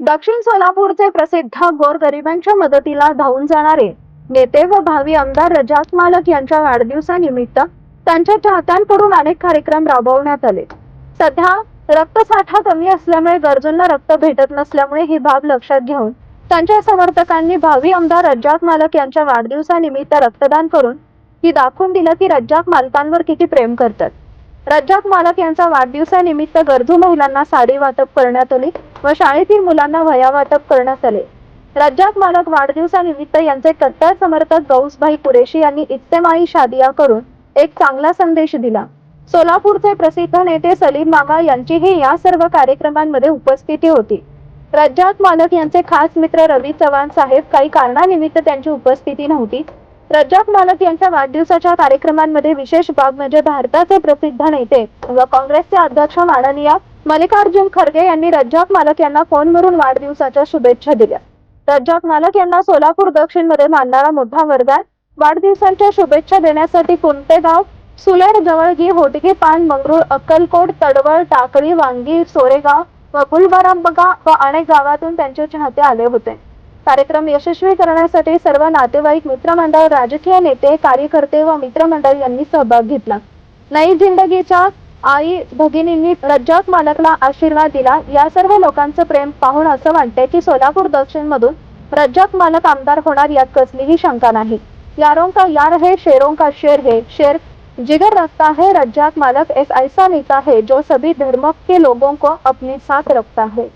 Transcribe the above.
दक्षिण सोलापूरचे प्रसिद्ध गोरगरिबांच्या मदतीला धावून जाणारे नेते व भावी आमदार रजाक मालक यांच्या वाढदिवसानिमित्त त्यांच्या चाहत्यांकडून अनेक कार्यक्रम राबवण्यात आले. सध्या रक्तसाठा कमी असल्यामुळे गरजूंना रक्त भेटत नसल्यामुळे ही बाब लक्षात घेऊन त्यांच्या समर्थकांनी भावी आमदार रज्जाक मालक यांच्या वाढदिवसानिमित्त रक्तदान करून ही दाखवून दिलं की रज्जाक मालकांवर किती प्रेम करतात. राज्यात मालक यांचा वाढदिवसानिमित्त गरजू महिलांना साडी वाटप करण्यात आली व शाळेतील मुलांना वया वाटप करण्यात आले. राज्यात मालक वाढदिवसानिमित्त यांचे कट्टर समर्थक गौसभाई कुरेशी यांनी इत्तेमाई शादिया करून एक चांगला संदेश दिला. सोलापूरचे प्रसिद्ध नेते सलीम मामा यांचीही या सर्व कार्यक्रमांमध्ये उपस्थिती होती. राज्यात मालक यांचे खास मित्र रवी चव्हाण साहेब काही कारणानिमित्त त्यांची उपस्थिती नव्हती रज्जाक मालक यांच्या वाढदिवसाच्या कार्यक्रमांमध्ये विशेष बाब म्हणजे भारताचे प्रसिद्ध नेते व काँग्रेसचे अध्यक्ष माननीय मल्लिकार्जुन खरगे यांनी रज्जाक मालक यांना फोनवरून वाढदिवसाच्या शुभेच्छा दिल्या. रज्जाक मालक यांना सोलापूर दक्षिणमध्ये मानणारा मोठा वर्गात वाढदिवसांच्या शुभेच्छा देण्यासाठी कोणते गाव सुलेर जवळगी होटगी पान मंगरूळ अक्कलकोट तडवळ टाकळी वांगी सोरेगाव व गुलबरांबगा व अनेक गावातून त्यांचे चाहते आले होते. कार्यक्रम यशस्वी करण्यासाठी सर्व नातेवाईक मित्रमंडळ राजकीय नेते कार्यकर्ते व मित्रमंडळ यांनी सहभाग घेतला. नई जिंदगीच्या आई भगिनींनी रज्जाक मालकला आशीर्वाद दिला. या सर्व लोकांचं प्रेम पाहून असं वाटतंय की सोलापूर दक्षिण मधून रज्जाक मालक आमदार होणार यात कसलीही शंका नाही. यारों का यार है शेरों का शेर है. शेर जिगर रखता है रज्जाक मालक एक ऐसा नेता है जो सभी धर्म के लोगों को अपने साथ रखता है.